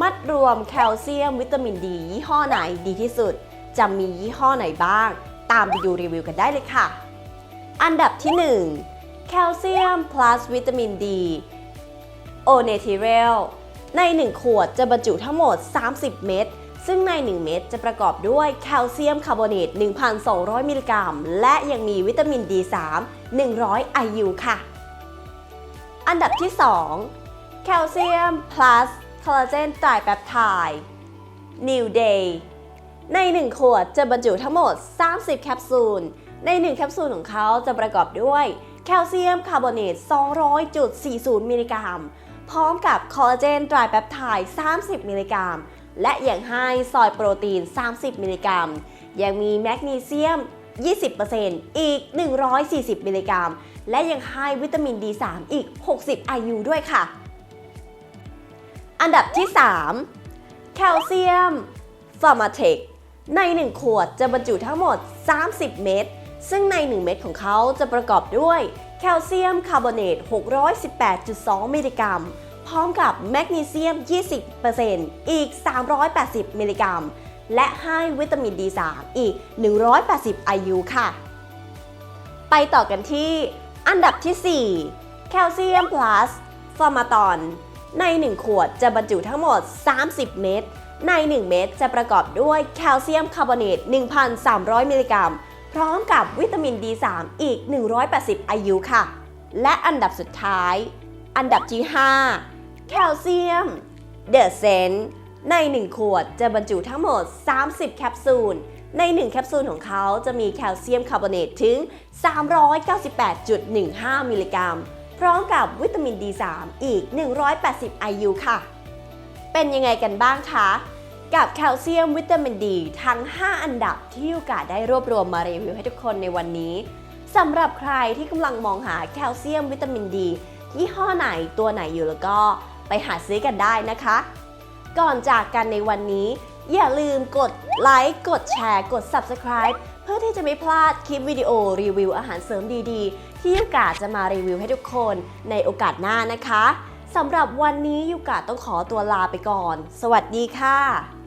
มัดรวมแคลเซียมวิตามินดียี่ห้อไหนดีที่สุด จะมียี่ห้อไหนบ้าง ตามไปดูรีวิวกันได้เลยค่ะ อันดับที่ 1 แคลเซียม plus วิตามินดีโอเนทิเรลใน 1 ขวดจะบรรจุทั้งหมด 30 เม็ดซึ่งใน 1 เม็ดจะประกอบด้วยแคลเซียมคาร์บอเนต 1,200 มิลลิกรัม และยังมีวิตามิน D3 100 IU ค่ะ อันดับที่ 2 แคลเซียม plus คอลลาเจนไตรแปปไทด์ New Day ใน 1 ขวดจะบรรจุทั้งหมด 30 แคปซูล ใน 1 แคปซูลของเขาจะประกอบด้วยแคลเซียมคาร์บอเนต 200.40 มิลลิกรัม พร้อมกับคอลลาเจนไตรแปปไทด์ 30 มิลลิกรัม และยังให้ซอยโปรตีน 30 มิลลิกรัม ยังมีแมกนีเซียม 20%อีก 140 มิลลิกรัม และยังให้วิตามิน D3 อีก 60 IU ด้วยค่ะ อันดับที่ 3 แคลเซียมฟาร์มาเทคใน 1 ขวดจะบรรจุทั้งหมด 30 เม็ด ซึ่งใน 1 เม็ดของเขาจะประกอบด้วยแคลเซียมคาร์บอเนต 618.2 มิลลิกรัม พร้อมกับแมกนีเซียม 20%อีก 380 มิลลิกรัม และให้วิตามิน D3 อีก 180 IU ค่ะ ไปต่อกันที่อันดับที่ 4 แคลเซียม plus ฟอร์มาตอน ใน 1 ขวดจะบรรจุทั้งหมด 30 เม็ด ใน 1 เม็ดจะประกอบด้วยแคลเซียมคาร์บอเนต 1,300 มิลลิกรัม พร้อมกับวิตามิน D3 อีก 180 IU ค่ะ และอันดับสุดท้าย อันดับที่ 5 แคลเซียมเดอะเซนใน 1 ขวดจะบรรจุทั้งหมด 30 แคปซูล ใน 1 แคปซูลของเขาจะมีแคลเซียมคาร์บอเนตถึง 398.15 มิลลิกรัม พร้อมกับวิตามิน D3 อีก 180 IU ค่ะ เป็นยังไงกันบ้างคะ กับแคลเซียมวิตามินดีทั้ง 5 อันดับที่ยูกาสได้รวบรวมมารีวิวให้ทุกคนในวันนี้สำหรับใครที่กำลังมองหาแคลเซียมวิตามินดียี่ห้อไหนตัวไหนอยู่แล้วก็ไปหาซื้อกันได้นะคะ ก่อนจากกันในวันนี้ อย่าลืมกดไลค์กดแชร์กด Subscribe เพื่อที่จะไม่พลาดคลิปวิดีโอรีวิวอาหารเสริมดีๆ ที่ยูกาจะมารีวิวให้ทุกคนในโอกาสหน้านะคะสำหรับวันนี้ยูกาต้องขอตัวลาไปก่อน สวัสดีค่ะ